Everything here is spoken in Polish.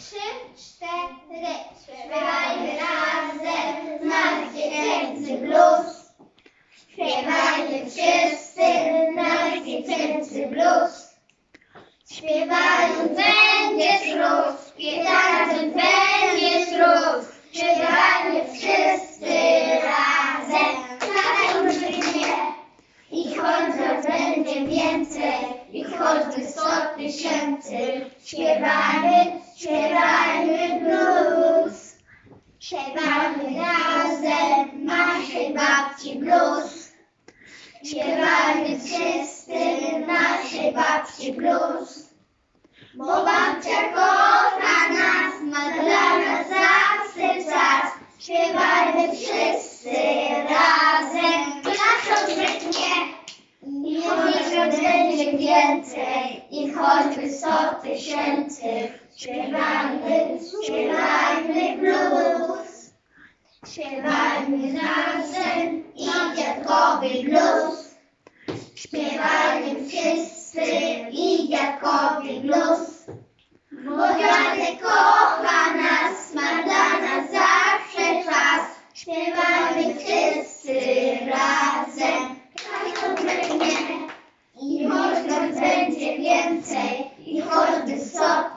trzy, cztery. Śpiewajmy razem nasz dziecięcy blues. Śpiewajmy wszyscy nasz dziecięcy blues. Śpiewając będziesz rósł, śpiewając będziesz rósł. Śpiewajmy wszyscy razem na rytmie. I choć będzie więcej, i choćby sto tysięcy, śpiewajmy, śpiewajmy blues. Śpiewajmy razem naszej babci blues. Śpiewajmy wszyscy naszej babci blues. Bo babcia kocha nas, ma dla nas zawsze czas. Śpiewajmy wszyscy razem naszą choć nas będzie więcej, choćby sto tysięcy, śpiewajmy, śpiewajmy blues. Śpiewajmy razem i dziadkowy blues. Śpiewajmy wszyscy i dziadkowy blues. Będzie więcej, i tysięcy, śpiewajmy